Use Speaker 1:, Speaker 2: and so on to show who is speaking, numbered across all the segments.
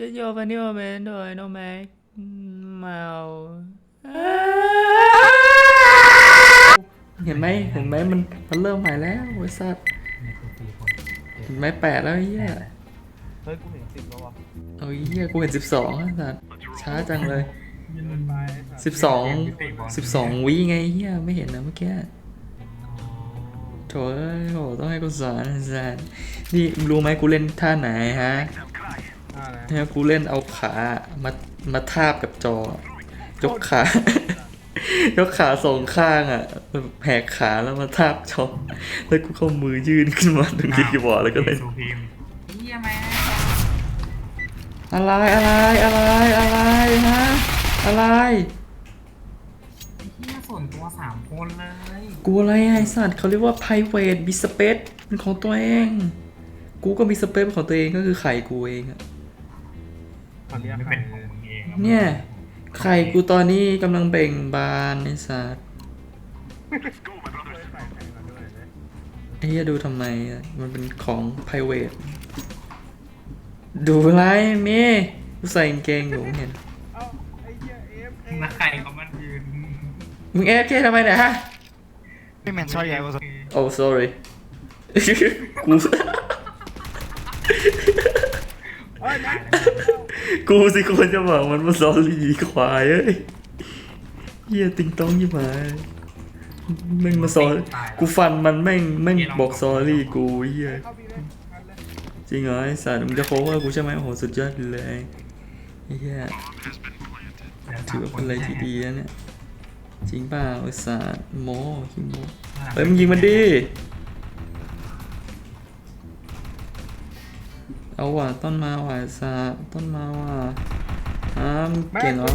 Speaker 1: จะโยนไปนี่มาเป็นโดยโนแม็กเมาเห็นไหมเห็นไหมมันมันเริ่มใหม่แล้วไอ้สัตว์
Speaker 2: ในตัวตีคน
Speaker 1: เห็นไหมแปดแล้วไอ้เหี้ย
Speaker 3: เฮ้ยกูเห็นสิบแล้ววะ
Speaker 1: เอาไอ้เหี้ยกูเห็นสิบสองไอ้สัตว์ช้าจังเลยสิบสองสิบสองวิไงเหี้ยไม่เห็นนะเมื่อกี้โถเอ้ยโหต้องให้กูสอนไอ้สัตว์นี่รู้ไหมกูเล่นท่าไหนฮะ เนี่ยกูเล่นเอาขามามาทาบกับจอ ยกขา ยกขาสองข้างอะแหกขาแล้วมาทาบจอ แล้วกูเข้ามือยื่นขึ้นมาตรงคีย์บอร์ดแล้วก็เลย
Speaker 2: ดูพิมพ์เฮียแม่
Speaker 1: อะไรอะไรอะไรอะไรฮะอะไร
Speaker 2: เฮียส่วนตัวสามคนเลย
Speaker 1: กูอะไรอะไอ้สัตว์เขาเรียกว่า private มี space เป็นของตัวเอง กูก็มี space เป็นของตัวเองก็คือไข่กูเองอะ
Speaker 3: ตอนนี้
Speaker 2: ไม่
Speaker 3: ใคร
Speaker 2: เป็นของมึงเอง
Speaker 1: เนี่ยไข่กูตอนนี้กำลังเบ่งบานไอ้สัตว์
Speaker 3: เคยใส่ไข่มาด้วยนะ
Speaker 1: ไอ้เหี้ยดูทำไมอะมันเป็นของ private ดูไรเมกูใส่กางเกงอยู่เห็น
Speaker 3: เอ้าไอ้เหี้ยเอฟเอ
Speaker 2: นักใครเขามันยืน
Speaker 1: มึงเอฟเคทำไมเนี่ยฮะ
Speaker 4: Hey man, sorry, I was.
Speaker 1: oh sorry กู
Speaker 3: เฮ้ยแม็ กู
Speaker 1: สิควรจะบอกมันมา sorry ควายเอ้ยเหี้ยติงต้องยี่หมายแม่งมาสอนกูฟันมันแม่งแม่งบอก sorry กูเหี้ยจริงเหรอไอ้สัตว์มึงจะโค้งว่ากูใช่ไหมโอ้โหสุดยอดเลยเหี้ยถือว่าเป็นอะไรที่ดีนะเนี่ยจริงเปล่าไอ้สัตว์โมขี้โมเฮ้ยมึงยิงมันดิ เอาว่ะต้นมาว่ะไอ้สัตว์ต้นมาว่ะอ้ามงเก่งเหรอ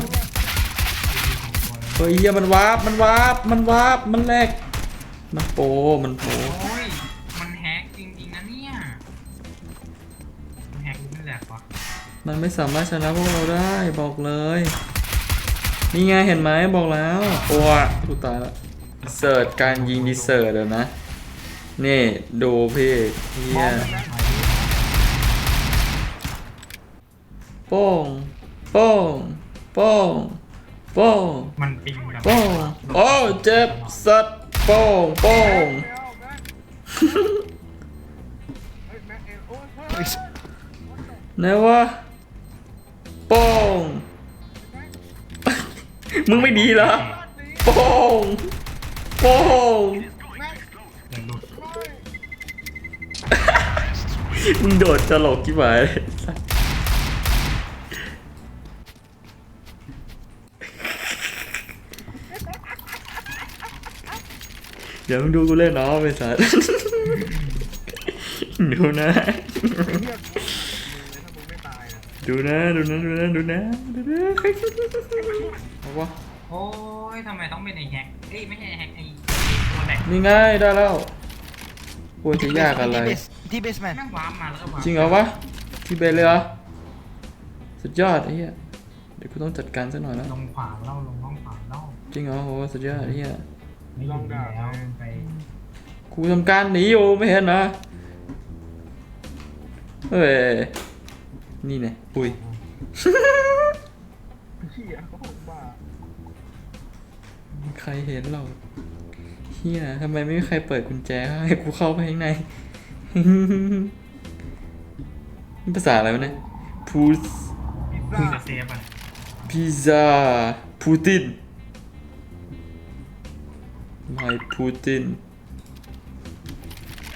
Speaker 1: เฮ้ยเหี้ยมันวาร์ปมันวาร์ปมันวาร์ปมันแหลกมันโปมันโป
Speaker 2: โอ้ยมันแฮกจริงๆนะเนี่ยมันแฮกไม่แหลกวะ
Speaker 1: มันไม่สามารถชนะพวกเราได้บอกเลย นี่ไงเห็นไหมบอกแล้วโอ้ยกูตายละเสิร์ชการยิงดีเสิร์ชอะนะนี่ดูพี่เฮีย ป้งโป้งโป้งโป้ง
Speaker 2: มันปิงแบบ
Speaker 1: โป้งโอ้เจ็บสัตว์โป้งโป้ง
Speaker 3: ไม่เอาแม็กเฮ้ยแม็กเอ็นโอ้ยเฮ้ย
Speaker 1: ไหนวะโป้งมึงไม่ดีเหรอโป้งโป้ง
Speaker 2: เดินหลุด
Speaker 1: มึงโดดตลกกี่หมาย เดี๋ยวมึงดูกูเล่นน้องไปสัตว์ดูนะ
Speaker 3: เหี้ยมึงเลยถ้ามึงไม่ตายนะ
Speaker 1: ดูนะ ดูนะ ดูนะ ดูนะ ดูนะเอาวะ
Speaker 2: โอ้ยทำไมต้องเป็นไอ้แฮกเอ้ยไม่ใช่ไอ้แฮกไอ้ตัวแหลก
Speaker 1: นี่ไงได้แล้วโอ้ยจะยากอะไร
Speaker 4: T-base, T-base man.
Speaker 2: แม่งว้าร์ปมาแล้วก็ว้าร์ป
Speaker 1: จริงเหรอวะ ที่เบนเลยเหรอ สุดยอดไอ้เหี้ย เดี๋ยวกูต้องจัดการซะหน่อยแล้ว
Speaker 2: ลงขวาเล่าลงห้องขวาเล่า
Speaker 1: จริงเหรอโหสุดยอดไอ้เหี้ย
Speaker 2: ไม่อยู่แล้วไป
Speaker 1: กูทำการหนีอยู่ไม่เห็นนะเฮ้ยนี่ไงอุ้ย
Speaker 3: เหี้ยเขาบอกว่า
Speaker 1: ใครเห็นเราเฮียทำไมไม่มีใครเปิดกุญแจให้กูเข้าไปข้างในนี่ภาษาอะไรวะเนี่ยพูส
Speaker 3: พิซ
Speaker 2: เพิ่ง
Speaker 3: ซ่า
Speaker 2: จะเซฟอะ
Speaker 1: พิซซ่า ปูติน my Putin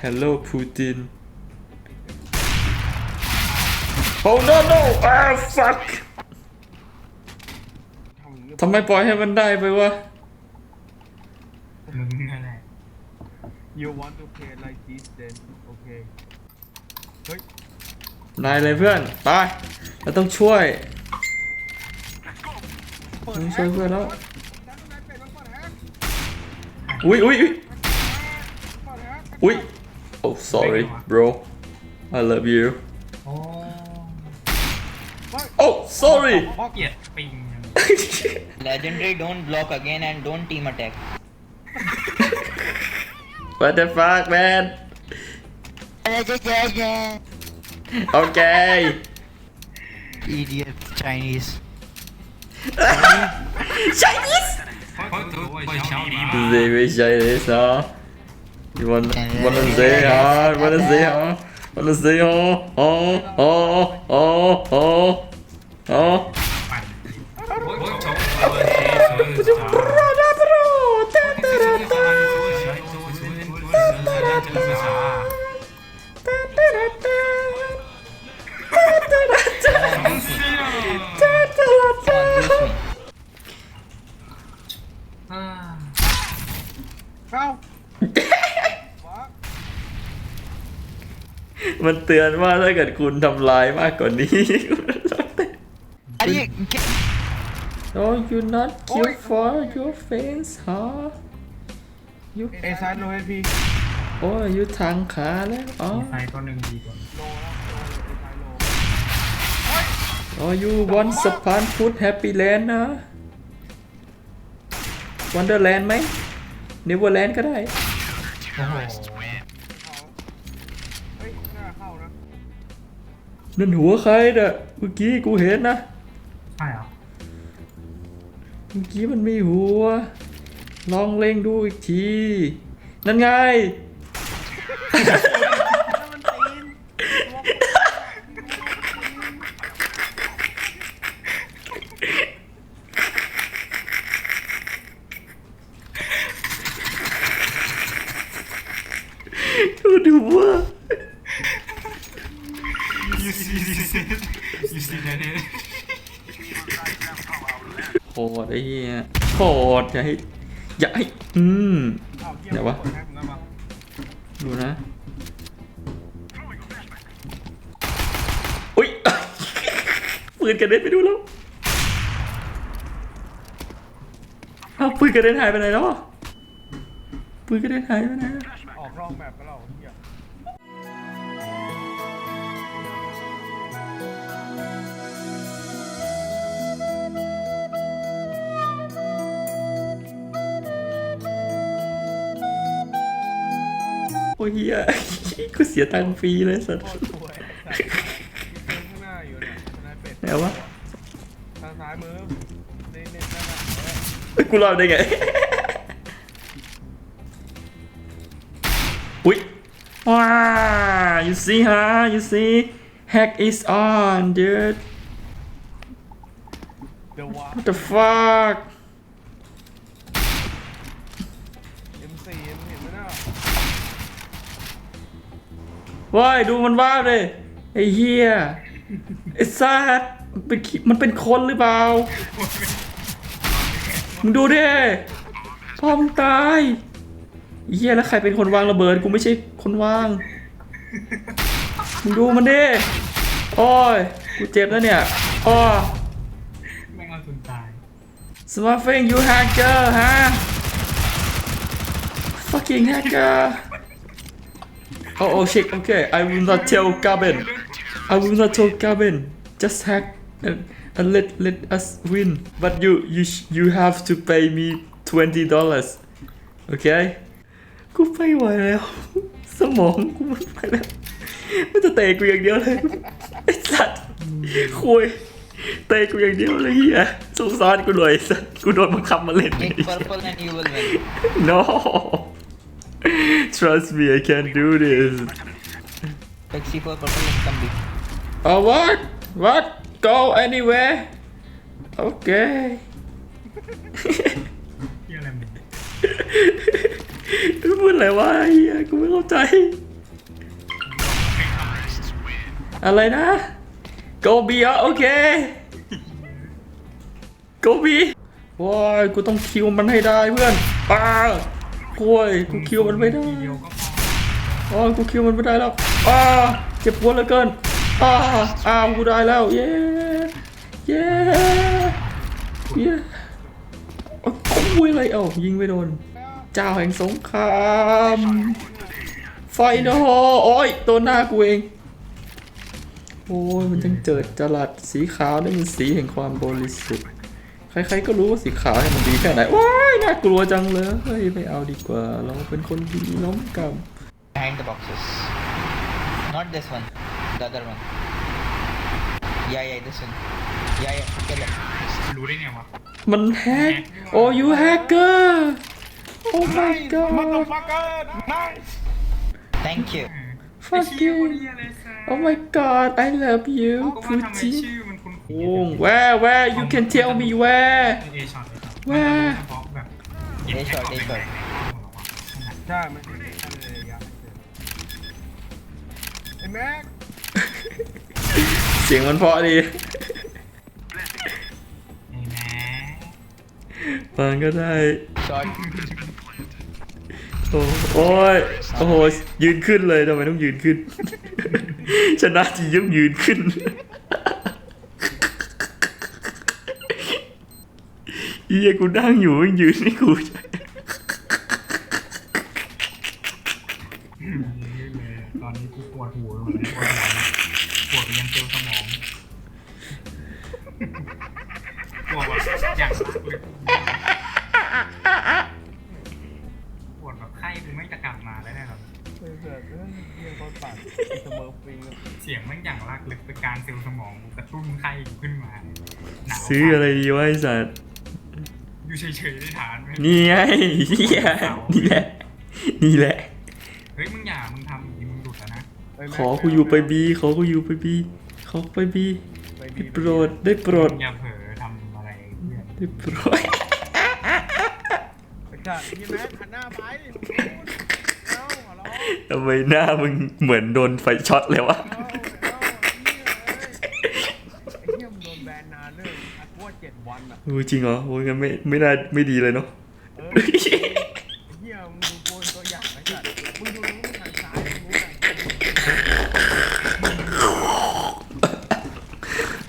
Speaker 1: hello Putin oh no no ah fuck
Speaker 3: ทำอย่างนี้
Speaker 1: ทำไมปล่อยให้มันได้ไปวะ
Speaker 2: มึงนั่นแหละ
Speaker 3: You want to play like this then โอเคเฮ้ย
Speaker 1: นายเลยเพื่อนไปเราต้องช่วยต้องช่วยเพื่อนแล้ว อุ้ยอุ้ยอุ้ย
Speaker 3: เปิดแฮก
Speaker 1: อุ้ย oh sorry bro I love you
Speaker 2: โอ้
Speaker 1: oh sorry
Speaker 2: พ่อเกลียดปิง
Speaker 5: Legendary don't block again and don't team attack.
Speaker 1: what the fuck man okay
Speaker 4: idiot Chinese.
Speaker 1: Chinese
Speaker 2: เฮ้ยตัวไอ้เช้านี้มา
Speaker 1: They wish Chinese huh You wanna wanna say huh wanna say huh wanna say huh oh oh oh oh oh มันเตือนว่าถ้าเกิดคุณทำลายมากกว่านี้
Speaker 4: Are you get,
Speaker 1: Oh you not kill for your face huh You
Speaker 3: เอซันโนเอพี
Speaker 1: โอ้ยอยู่ทางขาแล้วอ๋อ
Speaker 2: ใส่ตัวหนึ่งดีกว่า
Speaker 3: โลแล้วโลเลยเอซันโล
Speaker 1: อ๋อ you want สะพานพุทธ Happy Land นะ Wonderland ไหม Neverland ก็ได้
Speaker 2: โอ้โห
Speaker 3: เนั่น
Speaker 1: หัวใครเด้อเมื่อกี้กูเห็นนะ
Speaker 2: ใช่เหรอ
Speaker 1: เมื่อกี้มันมีหัว ลองเล็งดูอีกที นั่นไง ดูดูว่า
Speaker 2: you see this you see that
Speaker 1: โหดไอ้เหี้ยโหดอย่าให้อย่าให้อืม
Speaker 3: เดี๋
Speaker 1: ยววะ ดูนะอุ้ย ปืนกระเด็นไปดูแล้วเอาปืนกระเด็นหายไปไหนแล้วอะปืนกระเด็นหายไปไหนอะ
Speaker 3: ออกร่องแบบก็เรา เฮี
Speaker 1: ยกูเสียตังค์ฟรีเลยสัตว์
Speaker 3: โคตรสวยสัตว์ข้างหน้าอยู่เนี่ยสไนเป็ด
Speaker 1: ไหนวะ
Speaker 3: ทางซ้ายมือนี่นี่นั่นน่ะเออ
Speaker 1: เฮ้ยกูรอดได้ไง อุ้ยว้า you see ฮะ you see hack is on dude
Speaker 3: เดี๋ยววะ
Speaker 1: what the fuck
Speaker 3: M4 M เห็นไหมน่ะ
Speaker 1: ว้ายดูมันบ้าเลยไอ้เหี้ยไอ้สัตว์มันเป็นขี้มันเป็นคนหรือเปล่ามึงดูดิพ่อมึงตายไอ้เหี้ยแล้วใครเป็นคนวางระเบิดกูไม่ใช่คนวางมึงดูมันดิโอ้ยกูเจ็บแล้วเนี่ยอ้อ
Speaker 2: แม่งเอาสุนตาย
Speaker 1: Smurfing you hacker ฮะ fucking hacker oh oh shit okay I will not tell Gavin I will not tell Gavin just hack and, and let let us win but you you sh- you have to pay me twenty dollars okay กูไม่ไหวแล้ว สมองกูไม่ไหวแล้วมันจะเตะกูอย่างเดียวเลยไอ้สัตว์คุยเตะกูอย่างเดียวเลยเฮียสงสารกูหน่อยสัตว์กูโดนบังคับมาเล่น
Speaker 5: Make purple and you will win.
Speaker 1: no trust me I can do this
Speaker 5: Take C4 purple and come B.
Speaker 1: oh what what go anywhere okay
Speaker 2: เฮียอะไรมึง
Speaker 1: กูพูดอะไรวะไอ้เฮียกูไม่เข้าใจ อะไรนะ go B อะโอเค go B ว้ายกูต้องคิวมันให้ได้เพื่อนอ้า วโว้ยกูคิวมันไม่ได้
Speaker 2: อ๋
Speaker 1: อกูคิวมันไม่ได้แล้วอ้าเจ็บปวดเหลือเกินอ้าอ้าวกูได้แล้ว เย้ เย้เย้อ้ยคุยอะไรเอ้ายิงไม่โดน เจ้าแห่งสงครามไฟนอโอ้ยตัวหน้ากูเอง โอ้ยมันจังเจิดจรัสสีขาวนี่มันสีแห่งความบริสุทธิ์ ใครๆก็รู้ว่าสีขาวเนี่ยมันดีแค่ไหนว้ายน่ากลัวจังเลยเฮ้ยไม่เอาดีกว่า เราเป็นคนดีล้มกรรม
Speaker 5: Behind the boxes. Not this one. The other one. Yeah, yeah, this one. Yeah, yeah, kill him.
Speaker 2: รู้ได้ไงวะ
Speaker 1: มันแฮกโอ้ยูแฮกเกอร์โอ้ my god
Speaker 3: Motherfucker! Nice!
Speaker 5: Thank you.
Speaker 2: ไอ้
Speaker 1: fuck
Speaker 2: เชี่ย
Speaker 1: you
Speaker 2: คนเหี้ยเลยแซ่
Speaker 1: oh my god I love you
Speaker 2: ก็ว่าทำไม
Speaker 1: Putin
Speaker 2: ชื่อ มันคุ้นๆ
Speaker 1: โอ้ where where you can tell me where
Speaker 2: เอช็อตเลยครับ
Speaker 1: แว่
Speaker 2: เฉพาะแบบ
Speaker 5: เอช็อตเอช็อต
Speaker 3: ใช่มันเป็นอะไรระยะไอ้แม็ก
Speaker 1: เสียงมันเพราะดี
Speaker 2: ไอ้แม่
Speaker 1: ฟังก็ได้
Speaker 5: Short.
Speaker 1: โอ้โอ้ยโอ้โหยืนขึ้นเลยทำไมต้องยืนขึ้น ชนะจริงต้องยืนขึ้น เอียกูนั่งอยู่ยังยืนให้กู
Speaker 2: ตอนนี้กูปวดหัวมดเลยปวดหัวปวดยังเซลล์สมองปวดแบบอย่างมากเลยปวดแบบไข้กูไม่จะกลับมาแล้วเนี่ยครับ
Speaker 3: เออดเรื่องเรื่องคนปั่นเสมอฟิง
Speaker 2: เสียงม่งอย่างลากลึกเป็นการเซลล์สมองกูกระตุ้นไข้กูขึ้นมา
Speaker 1: ซื้ออะไรดีวะไอสัตว์
Speaker 2: อยู่เฉยๆได้ฐานไหม
Speaker 1: นี่ไงเหี้ยนี่แหละ นี่แหละ
Speaker 2: เฮ้ยมึงอย่ามึงทำอย่างนี้มึงดุดแล้วนะ
Speaker 1: ขอกูอยู่ไปบี ขอกูอยู่ไปบี ขอไปบีได้โปรด ได้โปรด
Speaker 2: มึงอย่าเผลอทำอะไรเพื่อน
Speaker 1: ได้โปรด
Speaker 3: ไอ้สัตว์ยี่แม็กหันหน้าไปเอ้าหัวเราะ
Speaker 1: ทำไมหน้ามึงเหมือนโดนไฟช็อตเลยวะ
Speaker 3: เอ้าเอ้าไอ้เหี้ยมึงโดนแบนนานเลยอะกูว่าเจ็ดวัน อะ
Speaker 1: โอ้จริงเหรอโอ้ยงั้นไม่ไม่น่าไม่ดีเลยเนาะ
Speaker 3: เออเหี้ยมึงดูโกนตัวอย่างไอ้สัตว์มึงดูมึงหันซ้ายมึงรู้แต่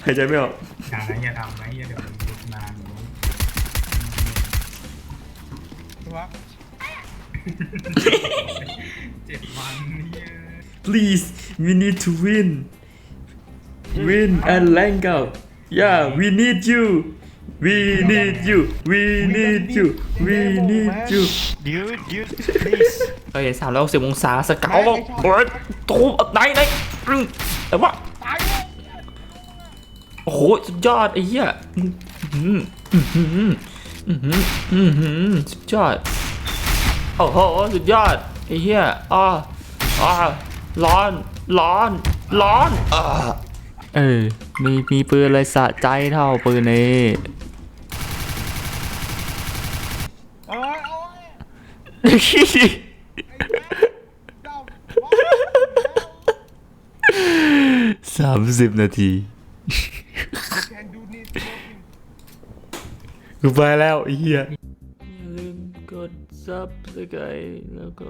Speaker 1: หายใจไม่ออก
Speaker 2: อย่านอย่าทำนะอย่าเดี๋ยวมึงดุดนาน
Speaker 3: ใช่ปะ
Speaker 2: เจ็ดวันเนี่ย
Speaker 1: please we need to win win and rank out yeah we need you we need you we need you we need you
Speaker 4: Dude, dude, please.
Speaker 1: เอ้ยสามร้อยหกสิบองศาสเกาวเปิดตูมไหนไหนอืมแต่ว่าโอ้โหสุดยอดไอ้เหี้ยอื้อหืออื้อหืออื้อหืออื้อหือสุดยอดโอ้โหสุดยอดไอ้เหี้ยอ้าอ้าร้อนร้อนร้อนอ่าเออมีมีปืนอะไรสะใจเท่าปืนนี้
Speaker 3: โอ้ยโอ้ยไอ้แม็กเจ้าว้าว
Speaker 1: สามสิบนาที
Speaker 3: กู
Speaker 1: ไปแล้วเฮียอย่าลืมกด subscribe แล้วก็